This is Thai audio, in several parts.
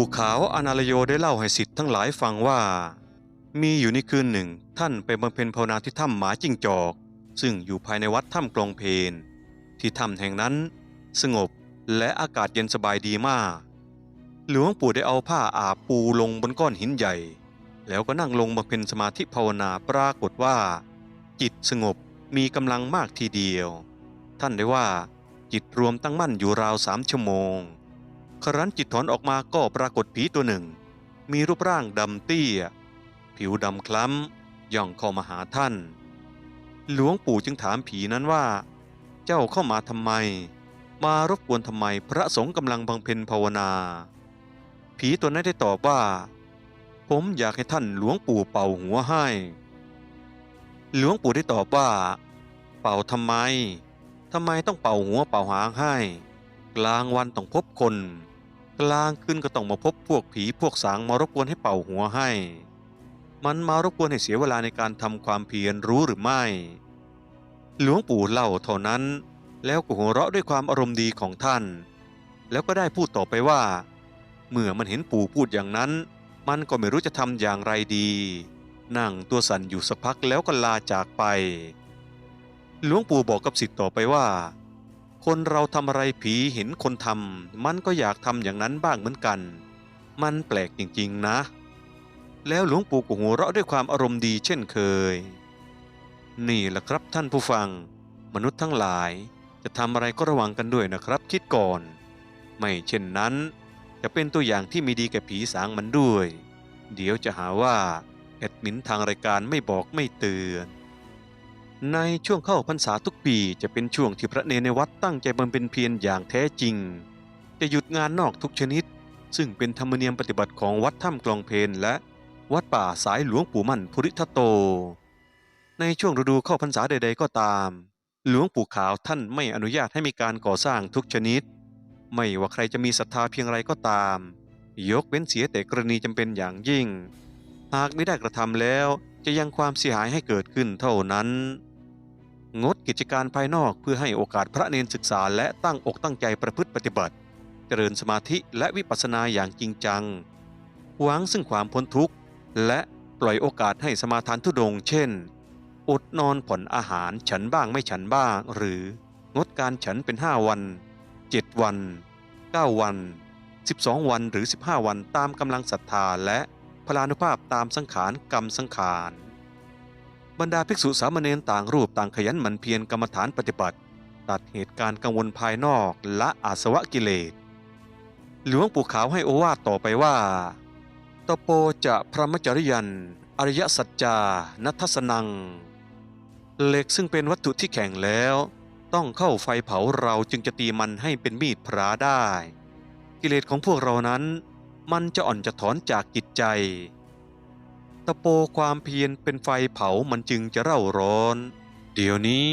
ปู่ขาวอนาลโยได้เล่าให้สิทธิ์ทั้งหลายฟังว่า มีอยู่ในคืนหนึ่งท่านไปบำเพ็ญภาวนาที่ถ้ำหมาจิ้งจอก ซึ่งอยู่ภายในวัดถ้ำกลองเพนที่ถ้ำแห่งนั้น สงบและอากาศเย็นสบายดีมาก หลวงปู่ได้เอาผ้าอาบปูลงบนก้อนหินใหญ่ แล้วก็นั่งลงบำเพ็ญสมาธิภาวนาปรากฏว่า จิตสงบมีกำลังมากทีเดียว ท่านได้ว่าจิตรวมตั้งมั่นอยู่ราวสามชั่วโมง ครั้นจิตถอนออกมาก็ปรากฏผีตัวหนึ่ง มีรูปร่างดำเตี้ย ผิวดำคล้ำย่องเข้ามาหาท่าน หลวงปู่จึงถามผีนั้นว่า เจ้าเข้ามาทำไม มารบกวนทำไมพระสงฆ์กำลังบำเพ็ญภาวนา ผีตัวนั้นได้ตอบว่า ผมอยากให้ท่านหลวงปู่เป่าหัวให้ หลวงปู่ได้ตอบว่า เป่าทำไมทำไมต้องเป่าหัวเป่าหางให้ กลางวันต้องพบคน กลางคืนก็ต้องมาพบพวกผีพวกสางมารบกวนให้เป่าหัวให้ มันมารบกวนให้เสียเวลาในการทำความเพียรรู้หรือไม่ หลวงปู่เล่าเท่านั้น แล้วก็หัวเราะด้วยความอารมณ์ดีของท่าน แล้วก็ได้พูดต่อไปว่า เมื่อมันเห็นปู่พูดอย่างนั้น มันก็ไม่รู้จะทำอย่างไรดี นั่งตัวสั่นอยู่สักพักแล้วก็ลาจากไป หลวงปู่บอกกับสิทธิ์ต่อไปว่า คนเราทำอะไรผีเห็นคนทำมันก็อยากทำอย่างนั้นบ้างเหมือนกัน มันแปลกจริงๆนะ แล้วหลวงปู่ก็หัวเราะด้วยความอารมณ์ดีเช่นเคย นี่แหละครับท่านผู้ฟัง มนุษย์ทั้งหลาย จะทำอะไรก็ระวังกันด้วยนะครับ คิดก่อน ไม่เช่นนั้น จะเป็นตัวอย่างที่มีดีแก่ผีสางมันด้วย เดี๋ยวจะหาว่าแอดมินทางรายการไม่บอกไม่เตือน ในช่วงเข้าพรรษาทุกปีจะเป็นช่วงที่พระเนรในวัดตั้งใจบำเพ็ญเพียรอย่างแท้จริง จะหยุดงานนอกทุกชนิด ซึ่งเป็นธรรมเนียมปฏิบัติของวัดถ้ำกลองเพนและวัดป่าสายหลวงปู่มั่นภูริทัตโต ในช่วงฤดูเข้าพรรษาใด ๆ ก็ตาม หลวงปู่ขาวท่านไม่อนุญาตให้มีการก่อสร้างทุกชนิด ไม่ว่าใครจะมีศรัทธาเพียงไรก็ตาม ยกเว้นเสียแต่กรณีจำเป็นอย่างยิ่ง หากไม่ได้กระทำแล้วจะยังความเสียหายให้เกิดขึ้นเท่านั้น งดกิจการภายนอกเพื่อให้โอกาสพระเนนศึกษาและตั้งอกตั้งใจประพฤติปฏิบัติ เจริญสมาธิและวิปัสสนาอย่างจริงจังหวังซึ่งความพ้นทุกข์ และปล่อยโอกาสให้สมาทานทุดง เช่น อดนอนผ่อนอาหารฉันบ้างไม่ฉันบ้าง หรืองดการฉันเป็น 5 วัน 7 วัน 9 วัน 12 วันหรือ 15 วันตามกำลังศรัทธาและพลานุภาพตามสังขารกรรมสังขาร บรรดาภิกษุสามเณรต่างรูปต่างขยันหมั่นเพียรกรรมฐานปฏิบัติ ตัดเหตุการณ์กังวลภายนอกและอาสวะกิเลส หลวงปู่ขาวให้โอวาทต่อไปว่า ตโปจะพระมจริยัน อริยสัจจานัทสนัง เหล็กซึ่งเป็นวัตถุที่แข็งแล้ว ต้องเข้าไฟเผาเราจึงจะตีมันให้เป็นมีดพระได้ กิเลสของพวกเรานั้น มันจะอ่อนจะถอนจากจิตใจ ตะโปความเพียรเป็นไฟเผามันจึงจะเร่าร้อน เดี๋ยวนี้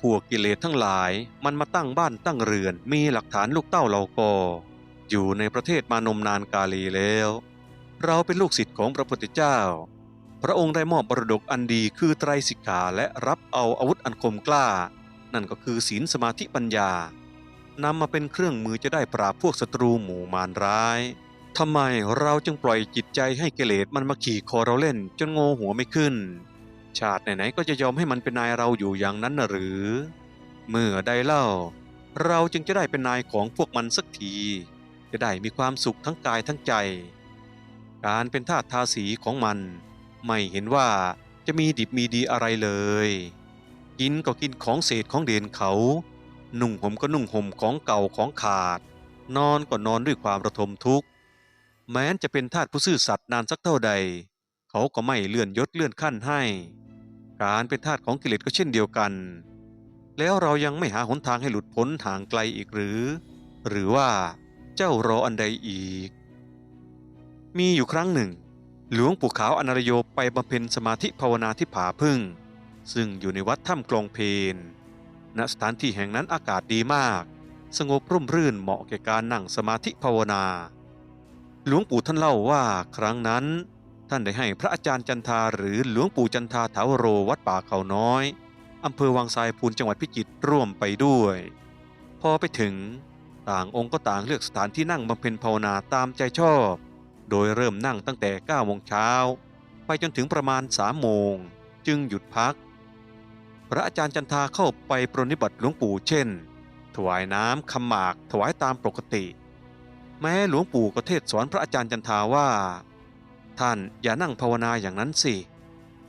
พวกกิเลสทั้งหลายมันมาตั้งบ้านตั้งเรือนมีหลักฐานลูกเต้าเรากออยู่ในประเทศมานมนานกาลีแล้ว เราเป็นลูกศิษย์ของพระพุทธเจ้า พระองค์ได้มอบมรดกอันดีคือไตรสิกขาและรับเอาอาวุธอันคมกล้า นั่นก็คือศีลสมาธิปัญญานำมาเป็นเครื่องมือจะได้ปราบพวกศัตรูหมู่มารร้าย ทำไมเราจึงปล่อยจิตใจให้กิเลสมันมาขี่คอเราเล่น จนโงหัวไม่ขึ้น ชาติไหนๆก็จะยอมให้มันเป็นนายเราอยู่อย่างนั้นหรือ เมื่อใดเล่า เราจึงจะได้เป็นนายของพวกมันสักที จะได้มีความสุขทั้งกายทั้งใจ การเป็นทาสทาสีของมัน ไม่เห็นว่าจะมีดิบมีดีอะไรเลย กินก็กินของเศษของเด่นเขา นุ่งห่มก็นุ่งห่มของเก่าของขาด นอนก็นอนด้วยความระทมทุกข์ แม้นจะเป็นทาสผู้ซื่อสัตย์นานสักเท่าใด เขาก็ไม่เลื่อนยศเลื่อนขั้นให้ การเป็นทาสของกิเลสก็เช่นเดียวกัน แล้วเรายังไม่หาหนทางให้หลุดพ้นห่างไกลอีกหรือ หรือว่าเจ้ารออันใดอีก มีอยู่ครั้งหนึ่ง หลวงปู่ขาวอนารโยไปบำเพ็ญสมาธิภาวนาที่ผาพึ่ง ซึ่งอยู่ในวัดถ้ำกลองเพนณสถานที่แห่งนั้นอากาศดีมาก สงบร่มรื่นเหมาะแก่การนั่งสมาธิภาวนา หลวงปู่ท่านเล่าว่าครั้งนั้น ท่านได้ให้พระอาจารย์จันทาหรือหลวงปู่จันทาถาวโรวัดป่าเขาน้อยอำเภอวังทรายพูนจังหวัดพิจิตรร่วมไปด้วย พอไปถึงต่างองค์ก็ต่างเลือกสถานที่นั่งบำเพ็ญภาวนาตามใจชอบ โดยเริ่มนั่งตั้งแต่9โมงเช้าไปจนถึงประมาณ3โมงจึงหยุดพัก พระอาจารย์จันทาเข้าไปปรนนิบัติหลวงปู่เช่น ถวายน้ำคำหมากถวายตามปกติ แม้หลวงปู่ก็เทศสอนพระอาจารย์จันทาว่า ท่านอย่านั่งภาวนาอย่างนั้นสิ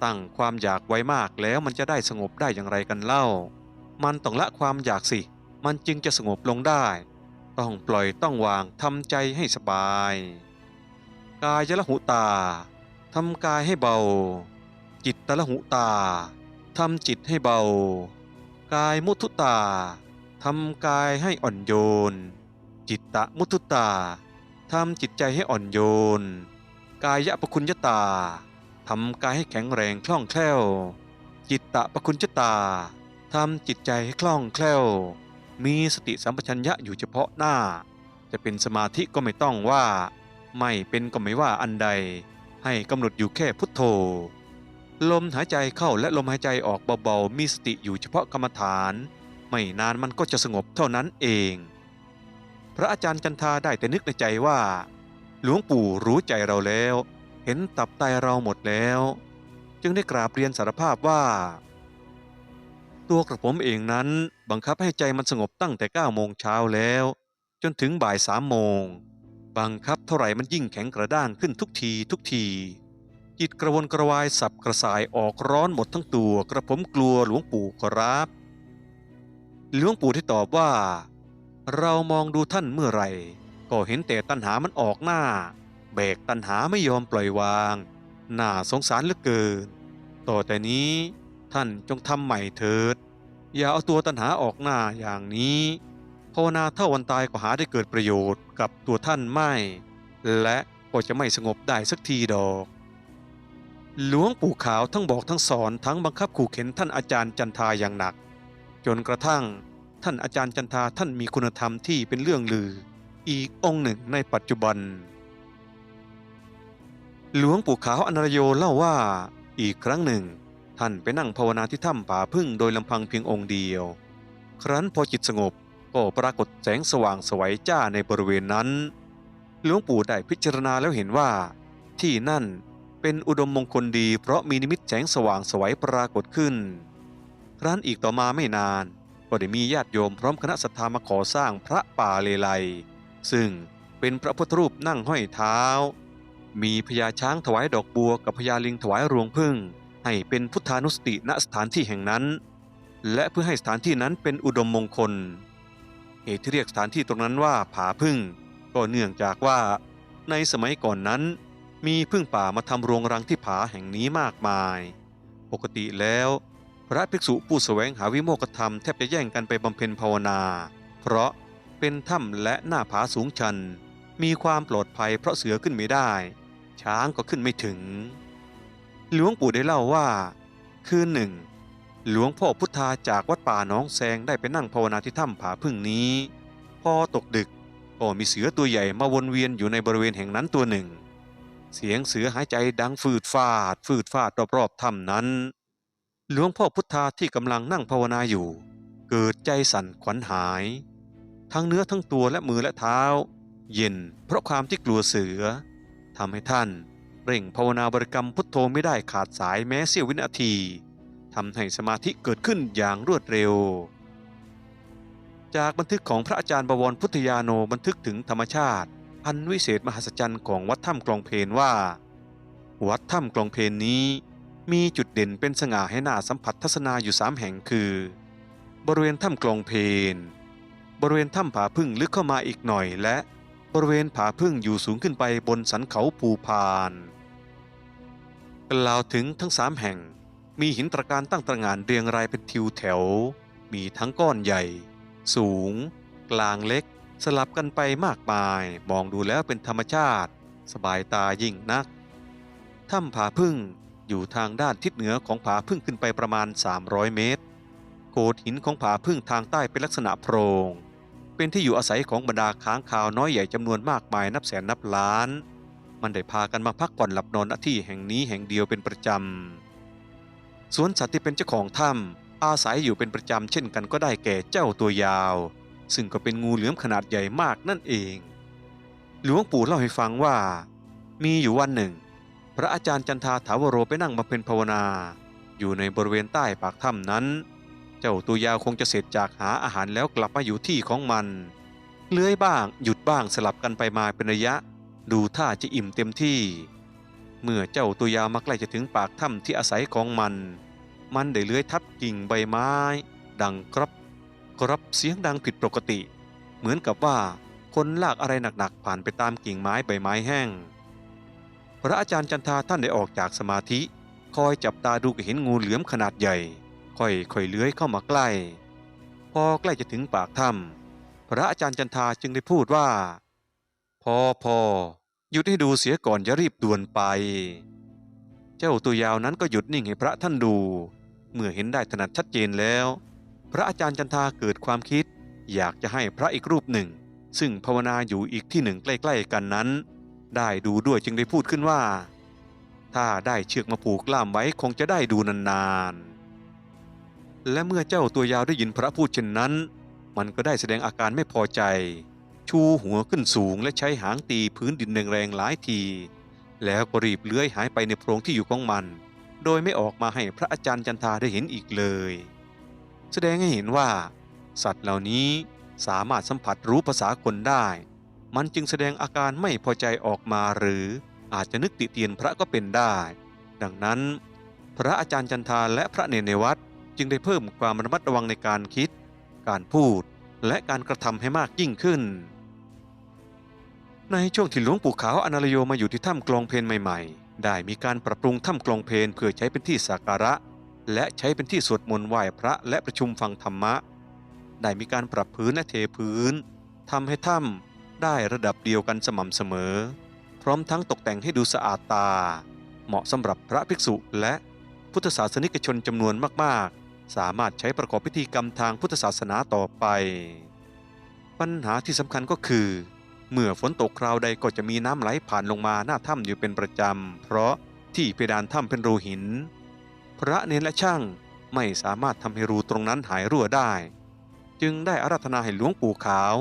ตั้งความอยากไว้มากแล้วมันจะได้สงบได้อย่างไรกันเล่า มันต้องละความอยากสิ มันจึงจะสงบลงได้ ต้องปล่อยต้องวางทำใจให้สบาย กายละหุตาทำกายให้เบา จิตตละหุตาทำจิตให้เบา กายมุทุตาทำกายให้อ่อนโยน จิตตะมุทุตาทำจิตใจให้อ่อนโยน กายะปคุณยตาทำกายให้แข็งแรงคล่องแคล่ว จิตตะปคุณจตาทำจิตใจให้คล่องแคล่ว มีสติสัมปชัญญะอยู่เฉพาะหน้า จะเป็นสมาธิก็ไม่ต้องว่า ไม่เป็นก็ไม่ว่าอันใด ให้กำหนดอยู่แค่พุทโธ ลมหายใจเข้าและลมหายใจออกเบาๆ มีสติอยู่เฉพาะกรรมฐาน ไม่นานมันก็จะสงบเท่านั้นเอง พระอาจารย์จันทาได้แต่นึกในใจว่า หลวงปู่รู้ใจเราแล้ว เห็นตับไตเราหมดแล้ว จึงได้กราบเรียนสารภาพว่า ตัวกระผมเองนั้นบังคับให้ใจมันสงบตั้งแต่9โมงเช้าแล้ว จนถึงบ่ายสามโมง บังคับเท่าไหร่มันยิ่งแข็งกระด้างขึ้นทุกทีทุกทีจิตกระวนกระวายสับกระสายออกร้อนหมดทั้งตัวกระผมกลัวหลวงปู่ขอรับ หลวงปู่ที่ตอบว่า เรามองดูท่านเมื่อไหร่ ก็เห็นแต่ตัณหามันออกหน้าแบกตัณหาไม่ยอมปล่อยวาง น่าสงสารเหลือเกิน ต่อแต่นี้ท่านจงทำใหม่เถิด อย่าเอาตัวตัณหาออกหน้าอย่างนี้ภาวนาเท่าวันตายก็หาได้เกิดประโยชน์กับตัวท่านไม่ และก็จะไม่สงบได้สักทีดอก หลวงปู่ขาวทั้งบอกทั้งสอนทั้งบังคับขู่เข็นท่านอาจารย์จันทาอย่างหนัก จนกระทั่ง ท่านอาจารย์จันทาท่านมีคุณธรรมที่เป็นเรื่องลือ อีกองค์หนึ่งในปัจจุบัน หลวงปู่ขาวอนรโยเล่าว่า อีกครั้งหนึ่ง ท่านไปนั่งภาวนาที่ถ้ำป่าพึ่งโดยลำพังเพียงองค์เดียว ครั้นพอจิตสงบก็ปรากฏแสงสว่างสวัยจ้าในบริเวณนั้น หลวงปู่ได้พิจารณาแล้วเห็นว่า ที่นั่นเป็นอุดมมงคลดีเพราะมีนิมิตแสงสว่างสวัยปรากฏขึ้น ครั้นอีกต่อมาไม่นาน ก็ได้มีญาติโยมพร้อมคณะศรัทธามาขอสร้างพระป่าเลไลซึ่งเป็นพระพุทธรูปนั่งห้อยเท้า มีพญาช้างถวายดอกบัวกับพญาลิงถวายรวงพึ่ง ให้เป็นพุทธานุสติณสถานที่แห่งนั้น และเพื่อให้สถานที่นั้นเป็นอุดมมงคล เหตุที่เรียกสถานที่ตรงนั้นว่าผาพึ่ง ก็เนื่องจากว่า ในสมัยก่อนนั้น มีพึ่งป่ามาทำโรงรังที่ผาแห่งนี้มากมาย ปกติแล้ว พระภิกษุผู้แสวงหาวิโมกขธรรมแทบจะแย่งกันไปบำเพ็ญภาวนา เพราะเป็นถ้ำและหน้าผาสูงชัน มีความปลอดภัยเพราะเสือขึ้นไม่ได้ ช้างก็ขึ้นไม่ถึง หลวงปู่ได้เล่าว่า คืนหนึ่ง หลวงพ่อพุทธาจากวัดป่าหนองแซงได้ไปนั่งภาวนาที่ถ้ำผาพึ่งนี้ พอตกดึกก็มีเสือตัวใหญ่มาวนเวียนอยู่ในบริเวณแห่งนั้นตัวหนึ่ง เสียงเสือหายใจดังฟืดฟาดฟืดฟาดรอบๆถ้ำนั้น หลวงพ่อพุทธาที่กำลังนั่งภาวนาอยู่ เกิดใจสั่นขวัญหาย ทั้งเนื้อทั้งตัวและมือและเท้า เย็นเพราะความที่กลัวเสือทำให้ท่านเร่งภาวนาบริกรรมพุทโธไม่ได้ขาดสายแม้เสี้ยววินาทีทำให้สมาธิเกิดขึ้นอย่างรวดเร็ว จากบันทึกของพระอาจารย์บวรพุทธยาโนบันทึกถึงธรรมชาติ อันวิเศษมหัศจรรย์ของวัดถ้ำกลองเพนว่า วัดถ้ำกลองเพนนี้ มีจุดเด่นเป็นสง่าให้หน่าสัมผัสทัศนาอยู่สามแห่งคือ บริเวณถ้ำกลองเพนบริเวณถ้ำผาพึ่งลึกเข้ามาอีกหน่อยและบริเวณผาพึ่งอยู่สูงขึ้นไปบนสันเขาภูพานกล่าวถึงทั้งสามแห่ง มีหินตระการตั้งตระหง่านเรียงรายเป็นทิวแถว มีทั้งก้อนใหญ่ สูง กลางเล็ก สลับกันไปมากมาย มองดูแล้วเป็นธรรมชาติ สบายตายิ่งนักถ้ำผาพึ่ง อยู่ทางด้านทิศเหนือของผาพึ่งขึ้นไปประมาณ 300 เมตร โขดหินของผาพึ่งทางใต้เป็นลักษณะโพรง เป็นที่อยู่อาศัยของบรรดาค้างคาวน้อยใหญ่จำนวนมากมายนับแสนนับล้าน มันได้พากันมาพักผ่อนหลับนอนณที่แห่งนี้แห่งเดียวเป็นประจำสวนสัตว์ที่เป็นเจ้าของถ้ำอาศัยอยู่เป็นประจำเช่นกันก็ได้แก่เจ้าตัวยาว ซึ่งก็เป็นงูเหลือมขนาดใหญ่มากนั่นเอง หลวงปู่เล่าให้ฟังว่า มีอยู่วันหนึ่ง พระอาจารย์จันทาถาวโรไปนั่งบำเพ็ญภาวนา อยู่ในบริเวณใต้ปากถ้ำนั้น เจ้าตัวยาวคงจะเสร็จจากหาอาหารแล้วกลับมาอยู่ที่ของมัน เลื้อยบ้างหยุดบ้างสลับกันไปมาเป็นระยะ ดูท่าจะอิ่มเต็มที่ เมื่อเจ้าตัวยาวมาใกล้จะถึงปากถ้ำที่อาศัยของมัน มันได้เลื้อยทับกิ่งใบไม้ ดังกรับกรับเสียงดังผิดปกติ เหมือนกับว่าคนลากอะไรหนักๆผ่านไปตามกิ่งไม้ใบไม้แห้ง พระอาจารย์จันทาท่านได้ออกจากสมาธิ คอยจับตาดูเห็นงูเหลือมขนาดใหญ่ ค่อยๆเลื้อยเข้ามาใกล้ พอใกล้จะถึงปากถ้ำพระอาจารย์จันทาจึงได้พูดว่า พอพอหยุดให้ดูเสียก่อนอย่ารีบด่วนไป เจ้าตัวยาวนั้นก็หยุดนิ่งให้พระท่านดู เมื่อเห็นได้ถนัดชัดเจนแล้ว พระอาจารย์จันทาเกิดความคิด อยากจะให้พระอีกรูปหนึ่ง ซึ่งภาวนาอยู่อีกที่หนึ่งใกล้ ๆ กันนั้น ได้ดูด้วยจึงได้พูดขึ้นว่า ถ้าได้เชือกมาผูกล่ามไว้คงจะได้ดูนานๆ และเมื่อเจ้าตัวยาวได้ยินพระพูดเช่นนั้น มันก็ได้แสดงอาการไม่พอใจ ชูหัวขึ้นสูงและใช้หางตีพื้นดินแรงๆหลายที แล้วก็รีบเลื้อยหายไปในโพรงที่อยู่ของมัน โดยไม่ออกมาให้พระอาจารย์จันทาได้เห็นอีกเลย แสดงให้เห็นว่า สัตว์เหล่านี้สามารถสัมผัสรู้ภาษาคนได้ มันจึงแสดงอาการไม่พอใจออกมาหรืออาจจะนึกติเตียนพระก็เป็นได้ ดังนั้น พระอาจารย์จันทาและพระเนรในวัดจึงได้เพิ่มความระมัดระวังในการคิด การพูดและการกระทำให้มากยิ่งขึ้น ในช่วงที่หลวงปู่ขาวอนาลโยมาอยู่ที่ถ้ำกลองเพนใหม่ๆ ได้มีการปรับปรุงถ้ำกลองเพนเพื่อใช้เป็นที่สักการะ และใช้เป็นที่สวดมนต์ไหว้พระและประชุมฟังธรรมะ ได้มีการปรับพื้นและเทพื้นทำให้ถ้ำ ได้ระดับเดียวกันสม่ำเสมอ พร้อมทั้งตกแต่งให้ดูสะอาดตา เหมาะสำหรับพระภิกษุและพุทธศาสนิกชนจำนวนมากๆ สามารถใช้ประกอบพิธีกรรมทางพุทธศาสนาต่อไป ปัญหาที่สำคัญก็คือ เมื่อฝนตกคราวใดก็จะมีน้ำไหลผ่านลงมาหน้าถ้ำอยู่เป็นประจำ เพราะที่เพดานถ้ำเป็นรูหิน พระเนรและช่างไม่สามารถทำให้รูตรงนั้นหายรั่วได้ จึงได้อาราธนาให้หลวงปู่ขาว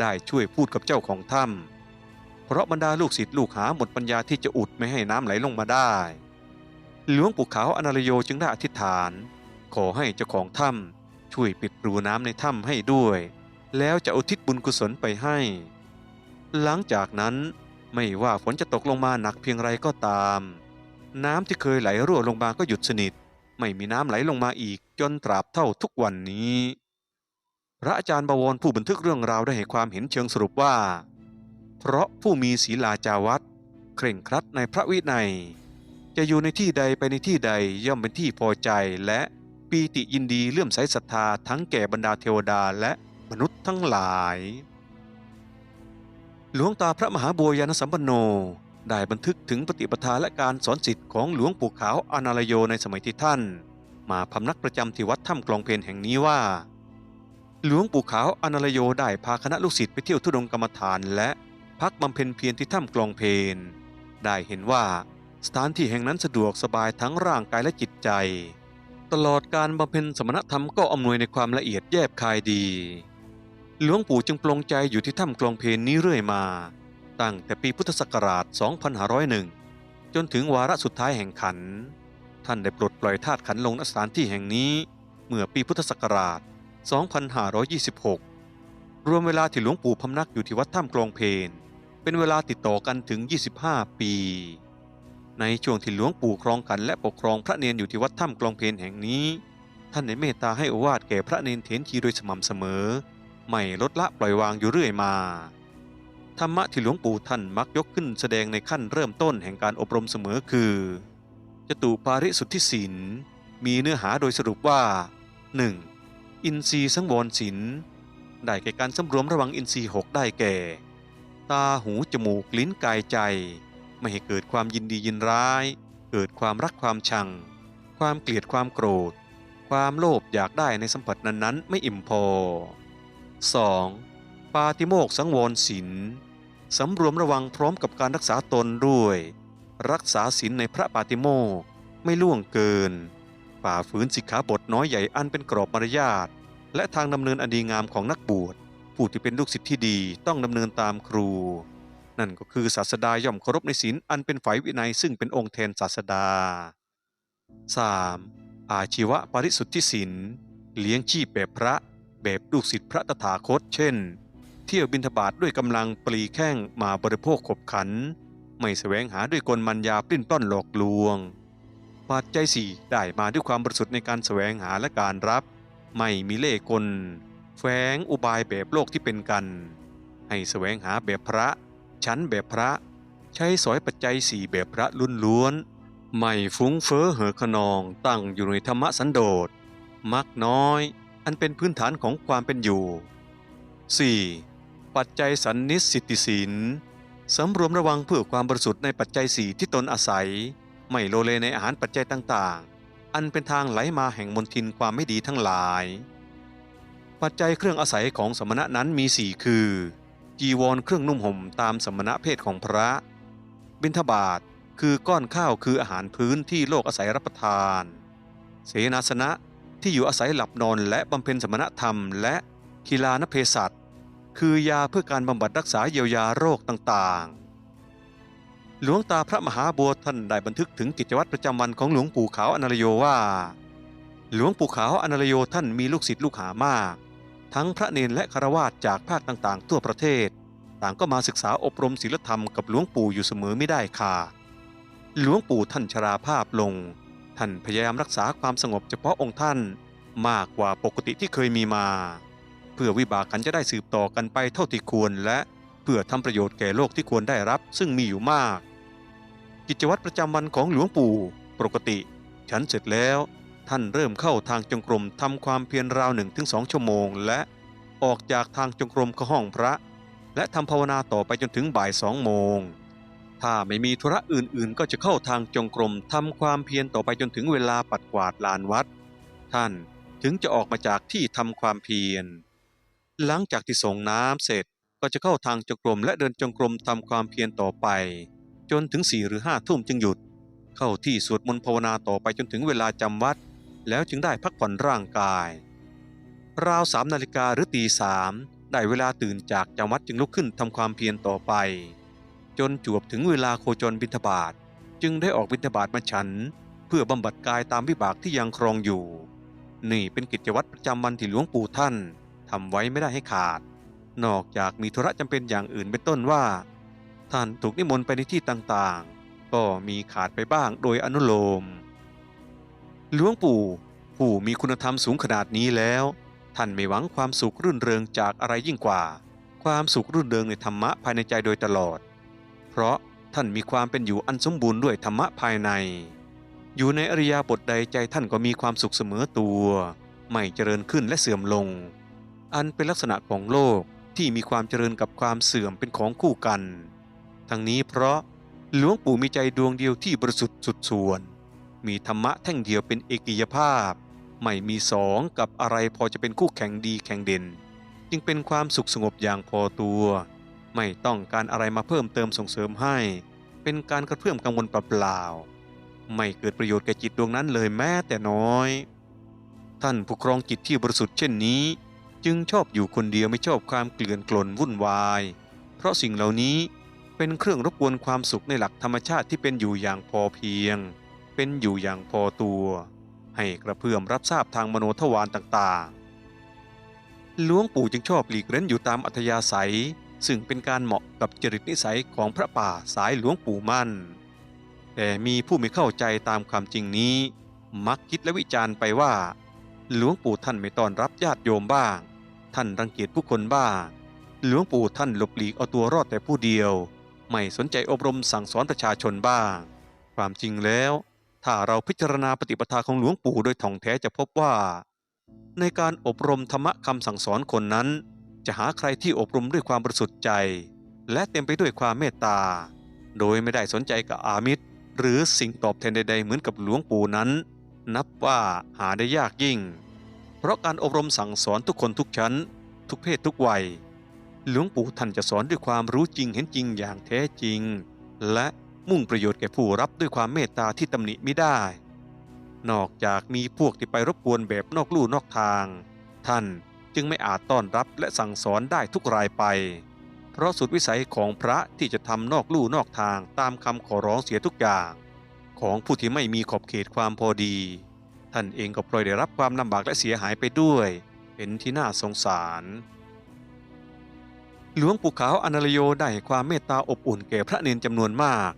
ได้ช่วยพูดกับเจ้าของถ้ำเพราะบรรดาลูกศิษย์ลูกหาหมดปัญญาที่จะอุดไม่ให้น้ำไหลลงมาได้ หลวงปู่ขาวอนาลโยจึงได้อธิษฐาน ขอให้เจ้าของถ้ำช่วยปิดรูน้ำในถ้ำให้ด้วย แล้วจะอุทิศบุญกุศลไปให้ หลังจากนั้นไม่ว่าฝนจะตกลงมาหนักเพียงไรก็ตาม น้ำที่เคยไหลรั่วลงมาก็หยุดสนิท ไม่มีน้ำไหลลงมาอีกจนตราบเท่าทุกวันนี้ พระอาจารย์บวรผู้บันทึกเรื่องราวได้ให้ความเห็นเชิงสรุปว่า เพราะผู้มีศีลาจาวัดเคร่งครัดในพระวินัย จะอยู่ในที่ใดไปในที่ใดย่อมเป็นที่พอใจและปีติยินดีเลื่อมใสศรัทธาทั้งแก่บรรดาเทวดาและมนุษย์ทั้งหลาย หลวงตาพระมหาบัวยานสัมปันโนได้บันทึกถึงปฏิปทาและการสอนสิทธิ์ของหลวงปู่ขาวอนาลโยในสมัยที่ท่าน มาพำนักประจำที่วัดถ้ำกลองเพนแห่งนี้ว่า หลวงปู่ขาวอนาลโยได้พาคณะลูกศิษย์ไปเที่ยวทุดงกรรมฐานและพักบำเพ็ญเพียรที่ถ้ำกลองเพนได้เห็นว่าสถานที่แห่งนั้นสะดวกสบายทั้งร่างกายและจิตใจ ตลอดการบำเพ็ญสมณธรรมก็อำนวยในความละเอียดแยบคายดี หลวงปู่จึงปลงใจอยู่ที่ถ้ำกลองเพนนี้เรื่อยมา ตั้งแต่ปีพุทธศักราช 2501 จนถึงวาระสุดท้ายแห่งขัน ท่านได้ปลดปล่อยธาตุขันลงณสถานที่แห่งนี้ เมื่อปีพุทธศักราช 2526 รวมเวลาที่หลวงปู่พำนักอยู่ที่วัดถ้ำกลองเพนเป็นเวลาติดต่อกันถึง 25 ปี ในช่วงที่หลวงปู่ครองขันและปกครองพระเนนอยู่ที่วัดถ้ำกลองเพนแห่งนี้ ท่านได้เมตตาให้อวาทแก่พระเนนเถนทีโดยสม่ำเสมอ ไม่ลดละปล่อยวางอยู่เรื่อยมาธรรมะที่หลวงปู่ท่านมักยกขึ้นแสดงในขั้นเริ่มต้นแห่งการอบรมเสมอคือจตุปาริสุทธิศีลมีเนื้อหาโดยสรุปว่า 1. อินทรีย์สังวรศีลได้แก่การสำรวมระวังอินทรีย์หกได้แก่ ตาหูจมูกลิ้นกายใจ ไม่ให้เกิดความยินดียินร้าย เกิดความรักความชัง ความเกลียดความโกรธ ความโลภอยากได้ในสัมผัสนั้นๆ ไม่อิ่มพอ 2. ปาติโมกสังวรศีลสำรวมระวังพร้อมกับการรักษาตนด้วย รักษาศีลในพระปาติโมกไม่ล่วงเกิน ฝ่าฝืนสิกขาบทน้อยใหญ่อันเป็นกรอบมารยาทและทางดำเนินอันดีงามของนักบวชผู้ที่เป็นลูกศิษย์ที่ดีต้องดำเนินตามครู นั่นก็คือศาสดาย่อมเคารพในศีลอันเป็นฝ่ายวินัยซึ่งเป็นองค์แทนศาสดา 3. อาชีวะปริสุทธิศีลเลี้ยงชีพแบบพระแบบลูกศิษย์พระตถาคต เช่น เที่ยวบิณฑบาตด้วยกำลังปลีแข้งมาบริโภคขบขัน ไม่แสวงหาด้วยกลมัญญาปลิ้นป้อนหลอกลวง ปัจจัยสี่ได้มาด้วยความบริสุทธิ์ในการแสวงหาและการรับ ไม่มีเล่ห์กลแฝงอุบายแบบโลกที่เป็นกัน ให้แสวงหาแบบพระ ชั้นแบบพระ ใช้สอยปัจจัยสี่แบบพระล้วนล้วนไม่ฟุ้งเฟ้อเหอขนองตั้งอยู่ในธรรมสันโดษมักน้อย อันเป็นพื้นฐานของความเป็นอยู่ 4. ปัจจัยสันนิสิตติศีลสำรวมระวังเพื่อความบริสุทธิ์ในปัจจัยสี่ที่ตนอาศัย ไม่โลเลในอาหารปัจจัยต่างๆ อันเป็นทางไหลมาแห่งมนทินความไม่ดีทั้งหลาย ปัจจัยเครื่องอาศัยของสมณะนั้นมีสี่คือ จีวรเครื่องนุ่มห่มตามสมณะเพศของพระ บิณฑบาตคือก้อนข้าวคืออาหารพื้นที่โลกอาศัยรับประทาน เสนาสนะที่อยู่อาศัยหลับนอนและบำเพ็ญสมณธรรมและกีฬานเพสัตคือยาเพื่อการบำบัดรักษาเยียวยาโรคต่างๆ หลวงตาพระมหาบัวท่านได้บันทึกถึงกิจวัตรประจำวันของหลวงปู่ขาวอนาลโยว่า หลวงปู่ขาวอนาลโยท่านมีลูกศิษย์ลูกหามาก ทั้งพระเนนและคารวาสจากภาคต่างๆ ทั่วประเทศ ต่างก็มาศึกษาอบรมศีลธรรมกับหลวงปู่อยู่เสมอไม่ได้ค่ะหลวงปู่ท่านชราภาพลง ท่านพยายามรักษาความสงบเฉพาะองค์ท่านมากกว่าปกติที่เคยมีมา เพื่อวิบากกันจะได้สืบต่อกันไปเท่าที่ควรและเพื่อทำประโยชน์แก่โลกที่ควรได้รับซึ่งมีอยู่มาก กิจวัตรประจำวันของหลวงปู่ ปกติ ฉันเสร็จแล้ว ท่านเริ่มเข้าทางจงกรมทำความเพียรราวหนึ่งถึงสองชั่วโมง และออกจากทางจงกรมเข้าห้องพระ และทำภาวนาต่อไปจนถึงบ่ายสองโมง ถ้าไม่มีธุระอื่นๆ ก็จะเข้าทางจงกรมทำความเพียรต่อไปจนถึงเวลาปัดกวาดลานวัด ท่านถึงจะออกมาจากที่ทำความเพียร หลังจากที่ส่งน้ำเสร็จก็จะเข้าทางจงกรมและเดินจงกรมทำความเพียรต่อไป จนถึงสี่หรือห้าทุ่มจึงหยุด เข้าที่สวดมนต์ภาวนาต่อไปจนถึงเวลาจำวัด แล้วจึงได้พักผ่อนร่างกาย ราวสามนาฬิกาหรือตีสามได้เวลาตื่นจากจำวัดจึงลุกขึ้นทำความเพียรต่อไป จนจวบถึงเวลาโคจรบิณฑบาตจึงได้ออกบิณฑบาตมาฉัน เพื่อบำบัดกายตามวิบากที่ยังครองอยู่ นี่เป็นกิจวัตรประจำวันที่หลวงปู่ท่านทำไว้ไม่ได้ให้ขาด นอกจากมีธุระจำเป็นอย่างอื่นเป็นต้นว่า ท่านถูกนิมนต์ไปในที่ต่างๆ ก็มีขาดไปบ้างโดยอนุโลม หลวงปู่ผู้มีคุณธรรมสูงขนาดนี้แล้ว ท่านไม่หวังความสุขรื่นเริงจากอะไรยิ่งกว่า ความสุขรื่นเริงในธรรมะภายในใจโดยตลอด เพราะท่านมีความเป็นอยู่อันสมบูรณ์ด้วยธรรมะภายใน อยู่ในอริยาบทใดใจท่านก็มีความสุขเสมอตัว ไม่เจริญขึ้นและเสื่อมลง อันเป็นลักษณะของโลกที่มีความเจริญกับความเสื่อมเป็นของคู่กัน ทั้งนี้เพราะหลวงปู่มีใจดวงเดียวที่บริสุทธิ์สุดส่วน มีธรรมะแท่งเดียวเป็นเอกยภาพ ไม่มีสองกับอะไรพอจะเป็นคู่แข่งดีแข่งเด่น จึงเป็นความสุขสงบอย่างพอตัว ไม่ต้องการอะไรมาเพิ่มเติมส่งเสริมให้ เป็นการกระเพื่อมกังวลเปล่าๆไม่เกิดประโยชน์แก่จิตดวงนั้นเลยแม้แต่น้อย ท่านผู้ครองจิตที่บริสุทธิ์เช่นนี้ จึงชอบอยู่คนเดียวไม่ชอบความเกลื่อนกลนวุ่นวาย เพราะสิ่งเหล่านี้ เป็นเครื่องรบกวนความสุขในหลักธรรมชาติที่เป็นอยู่อย่างพอเพียง เป็นอยู่อย่างพอตัว ให้กระเพื่อมรับทราบทางมโนทวารต่างๆ หลวงปู่จึงชอบหลีกเล่นอยู่ตามอัธยาศัย ซึ่งเป็นการเหมาะกับจริตนิสัยของพระป่าสายหลวงปู่มั่น แต่มีผู้ไม่เข้าใจตามความจริงนี้ มักคิดและวิจารณ์ไปว่า หลวงปู่ท่านไม่ต้อนรับญาติโยมบ้าง ท่านรังเกียจผู้คนบ้างหลวงปู่ท่านหลบหลีกเอาตัวรอดแต่ผู้เดียว ไม่สนใจอบรมสั่งสอนประชาชนบ้าง ความจริงแล้ว ถ้าเราพิจารณาปฏิปทาของหลวงปู่โดยท่องแท้จะพบว่า ในการอบรมธรรมะคำสั่งสอนคนนั้น จะหาใครที่อบรมด้วยความบริสุทธิ์ใจ และเต็มไปด้วยความเมตตา โดยไม่ได้สนใจกับอามิตร หรือสิ่งตอบแทนใด ๆ เหมือนกับหลวงปู่นั้น นับว่าหาได้ยากยิ่ง เพราะการอบรมสั่งสอนทุกคนทุกชั้น ทุกเพศทุกวัย หลวงปู่ท่านจะสอนด้วยความรู้จริงเห็นจริงอย่างแท้จริง และมุ่งประโยชน์แก่ผู้รับด้วยความเมตตาที่ตำหนิไม่ได้ นอกจากมีพวกที่ไปรบกวนแบบนอกลู่นอกทาง ท่านจึงไม่อาจต้อนรับและสั่งสอนได้ทุกรายไป เพราะสุดวิสัยของพระที่จะทำนอกลู่นอกทางตามคำขอร้องเสียทุกอย่าง ของผู้ที่ไม่มีขอบเขตความพอดี ท่านเองก็พลอยได้รับความลำบากและเสียหายไปด้วย เป็นที่น่าสงสาร หลวงปู่ขาวอนาลโยได้ความเมตตาอบอุ่นแก่พระเนนจำนวนมาก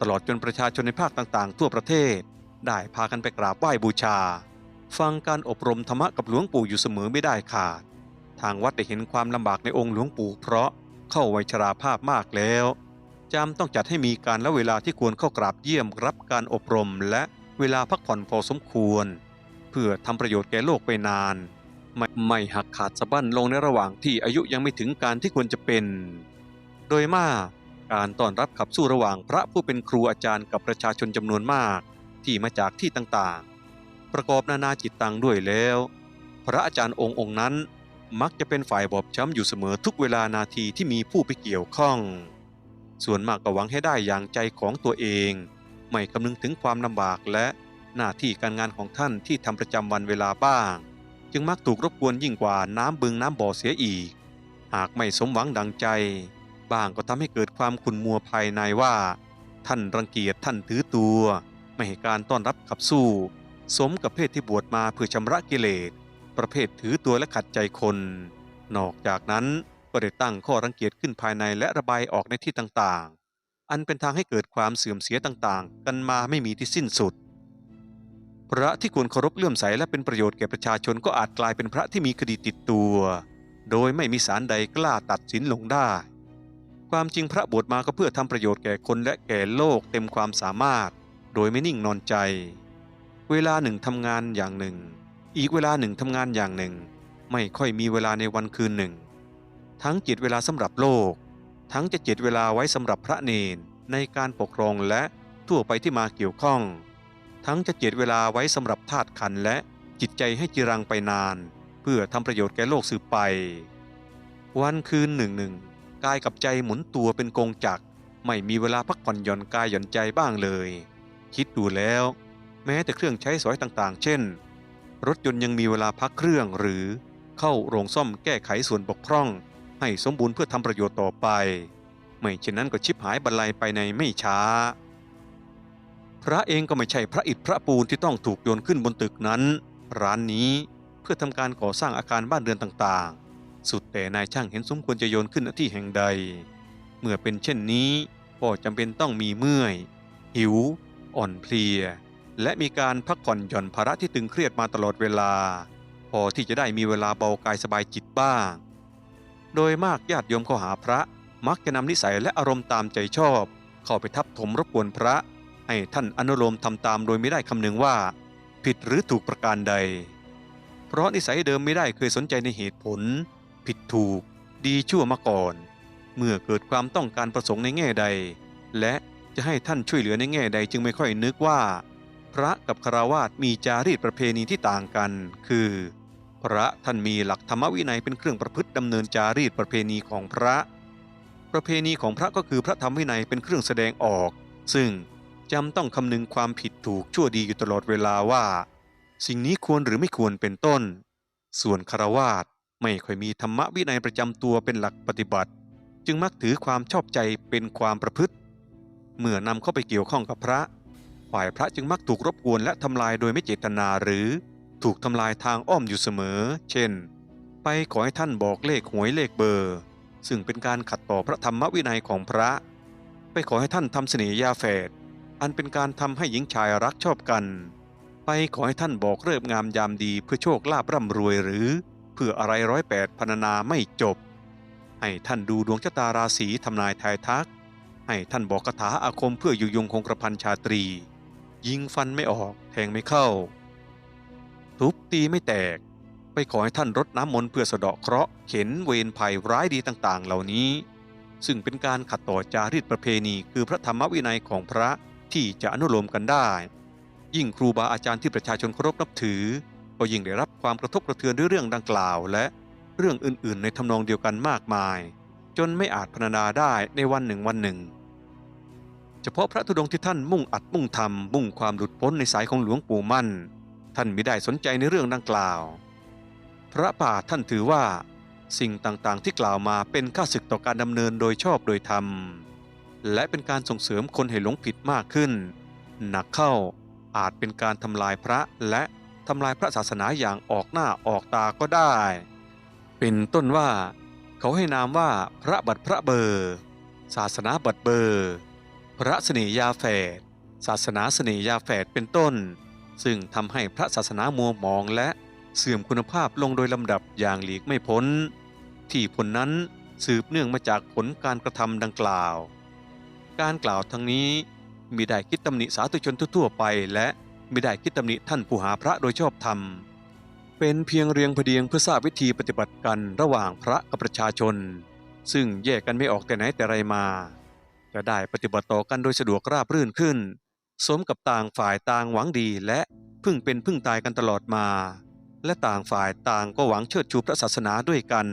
ตลอดจนประชาชนในภาคต่างๆ ทั่วประเทศ ได้พากันไปกราบไหว้บูชา ฟังการอบรมธรรมะกับหลวงปู่อยู่เสมอไม่ได้ขาด ทางวัดได้เห็นความลำบากในองค์หลวงปู่เพราะเข้าวัยชราภาพมากแล้วจำต้องจัดให้มีการและเวลาที่ควรเข้ากราบเยี่ยมรับการอบรมและเวลาพักผ่อนพอสมควร เพื่อทำประโยชน์แก่โลกไปนาน ไม่ไม่หักขาดสะบั้นลงในระหว่างที่อายุยังไม่ถึงการที่ควรจะเป็น โดยมากการต้อนรับขับสู้ระหว่างพระผู้เป็นครูอาจารย์กับประชาชนจำนวนมากที่มาจากที่ต่างๆ ประกอบนานาจิตตังด้วยแล้ว พระอาจารย์องค์องค์นั้นมักจะเป็นฝ่ายบอบช้ำอยู่เสมอทุกเวลานาทีที่มีผู้ไปเกี่ยวข้อง ส่วนมากก็หวังให้ได้อย่างใจของตัวเอง ไม่คำนึงถึงความลำบากและหน้าที่การงานของท่านที่ทำประจำวันเวลาบ้าง จึงมักถูกรบกวนยิ่งกว่าน้ำบึงน้ำบ่อเสียอีก หากไม่สมหวังดังใจ บ้างก็ทำให้เกิดความขุ่นมัวภายในว่า ท่านรังเกียจท่านถือตัว ไม่ให้การต้อนรับขับสู้ สมกับเพศที่บวชมาเพื่อชำระกิเลส ประเภทถือตัวและขัดใจคน นอกจากนั้นก็ได้ตั้งข้อรังเกียจขึ้นภายในและระบายออกในที่ต่างๆ อันเป็นทางให้เกิดความเสื่อมเสียต่างๆ กันมาไม่มีที่สิ้นสุด พระที่ควรเคารพเลื่อมใสและเป็นประโยชน์แก่ประชาชนก็อาจกลายเป็นพระที่มีคดีติดตัว โดยไม่มีสารใดกล้าตัดสินลงได้ ความจริงพระบวชมาก็เพื่อทำประโยชน์แก่คนและแก่โลกเต็มความสามารถ โดยไม่นิ่งนอนใจ เวลาหนึ่งทำงานอย่างหนึ่ง อีกเวลาหนึ่งทำงานอย่างหนึ่ง ไม่ค่อยมีเวลาในวันคืนหนึ่ง ทั้งจิตเวลาสำหรับโลก ทั้งจะจิตเวลาไว้สำหรับพระเนนในการปกครองและทั่วไปที่มาเกี่ยวข้อง ทั้งจะเจียดเวลาไว้สำหรับธาตุขันและจิตใจให้จิรังไปนาน เพื่อทำประโยชน์แก่โลกสืบไป วันคืนหนึ่งหนึ่งกายกับใจหมุนตัวเป็นกงจักร ไม่มีเวลาพักผ่อนหย่อนกายหย่อนใจบ้างเลย คิดดูแล้ว แม้แต่เครื่องใช้สอยต่างๆ เช่น รถยนต์ยังมีเวลาพักเครื่องหรือเข้าโรงซ่อมแก้ไขส่วนบกพร่อง ให้สมบูรณ์เพื่อทำประโยชน์ต่อไป ไม่เช่นนั้นก็ชิบหายบรรลัยไปในไม่ช้า พระเองก็ไม่ใช่พระอิฐพระปูนที่ต้องถูกโยนขึ้นบนตึกนั้น ร้านนี้เพื่อทำการก่อสร้างอาคารบ้านเรือนต่างๆ สุดแต่นายช่างเห็นสมควรจะโยนขึ้นณที่แห่งใด เมื่อเป็นเช่นนี้ก็จำเป็นต้องมีเมื่อย หิว อ่อนเพลีย และมีการพักผ่อนหย่อนภาระที่ตึงเครียดมาตลอดเวลา พอที่จะได้มีเวลาเบากายสบายจิตบ้าง โดยมากญาติโยมเข้าหาพระมักจะนำนิสัยและอารมณ์ตามใจชอบ เข้าไปทับถมรบกวนพระ ให้ท่านอนุโลมทำตามโดยไม่ได้คำนึงว่า ผิดหรือถูกประการใด เพราะนิสัยเดิมไม่ได้เคยสนใจในเหตุผล ผิดถูก ดีชั่วมาก่อน เมื่อเกิดความต้องการประสงค์ในแง่ใด และจะให้ท่านช่วยเหลือในแง่ใดจึงไม่ค่อยนึกว่า พระกับคารวาสมีจารีตประเพณีที่ต่างกัน คือ พระท่านมีหลักธรรมวินัยเป็นเครื่องประพฤติดำเนินจารีตประเพณีของพระ ประเพณีของพระก็คือพระธรรมวินัยเป็นเครื่องแสดงออก ซึ่ง จำต้องคำนึงความผิดถูกชั่วดีอยู่ตลอดเวลาว่า สิ่งนี้ควรหรือไม่ควรเป็นต้น ส่วนคารวาสไม่ค่อยมีธรรมวินัยประจำตัวเป็นหลักปฏิบัติ จึงมักถือความชอบใจเป็นความประพฤติ เมื่อนำเข้าไปเกี่ยวข้องกับพระ ฝ่ายพระจึงมักถูกรบกวนและทำลายโดยไม่เจตนาหรือถูกทำลายทางอ้อมอยู่เสมอ เช่น ไปขอให้ท่านบอกเลขหวยเลขเบอร์ ซึ่งเป็นการขัดต่อพระธรรมวินัยของพระ ไปขอให้ท่านทำเสน่หยาแฝด อันเป็นการทำให้หญิงชายรักชอบกัน ไปขอให้ท่านบอกเริ่มงามยามดีเพื่อโชคลาภร่ำรวยหรือ เพื่ออะไรร้อยแปดพรรณนาไม่จบ ให้ท่านดูดวงชะตาราศีทำนายทายทัก ให้ท่านบอกคาถาอาคมเพื่ออยุยงคงกระพันชาตรี ยิงฟันไม่ออกแทงไม่เข้า ทุบตีไม่แตก ไปขอให้ท่านรดน้ำมนต์เพื่อสะเดาะเคราะห์เข็นเวรภัยร้ายดีต่างๆ เหล่านี้ ซึ่งเป็นการขัดต่อจารีตประเพณีคือพระธรรมวินัยของพระ ที่จะอนุโลมกันได้ ยิ่งครูบาอาจารย์ที่ประชาชนเคารพนับถือ ก็ยิ่งได้รับความกระทบกระเทือนด้วยเรื่องดังกล่าว และเรื่องอื่นๆ ในทำนองเดียวกันมากมาย จนไม่อาจพรรณนาได้ในวันหนึ่งวันหนึ่ง เฉพาะพระธุดงค์ที่ท่านมุ่งอัดมุ่งทำมุ่งความหลุดพ้นในสายของหลวงปู่มั่น ท่านไม่ได้สนใจในเรื่องดังกล่าว พระป่าท่านถือว่า สิ่งต่างๆที่กล่าวมาเป็นค่าศึกต่อการดำเนินโดยชอบโดยธรรม และเป็นการส่งเสริมคนให้หลงผิดมากขึ้น หนักเข้าอาจเป็นการทำลายพระและทำลายพระศาสนาอย่างออกหน้าออกตาก็ได้ เป็นต้นว่า เขาให้นามว่าพระบัตรพระเบอร์ ศาสนาบัตรเบอร์ พระเสน่ยาแฝดศาสนาเสน่ยาแฝดเป็นต้น ซึ่งทำให้พระศาสนามัวหมองและเสื่อมคุณภาพลงโดยลำดับอย่างหลีกไม่พ้น ที่ผลนั้นสืบเนื่องมาจากผลการกระทำดังกล่าว การกล่าวทั้งนี้มิได้คิดตำหนิสาธุชนทั่วๆไป และมิได้คิดตำหนิท่านผู้หาพระโดยชอบธรรม เป็นเพียงเรียงพเดียงเพื่อทราบวิธีปฏิบัติกันระหว่างพระกับประชาชน ซึ่งแยกกันไม่ออกแต่ไหนแต่ไรมา จะได้ปฏิบัติต่อกันโดยสะดวกราบรื่นขึ้น สมกับต่างฝ่ายต่างหวังดีและพึ่งเป็นพึ่งตายกันตลอดมา และต่างฝ่ายต่างก็หวังเชิดชูพระศาสนาด้วยกัน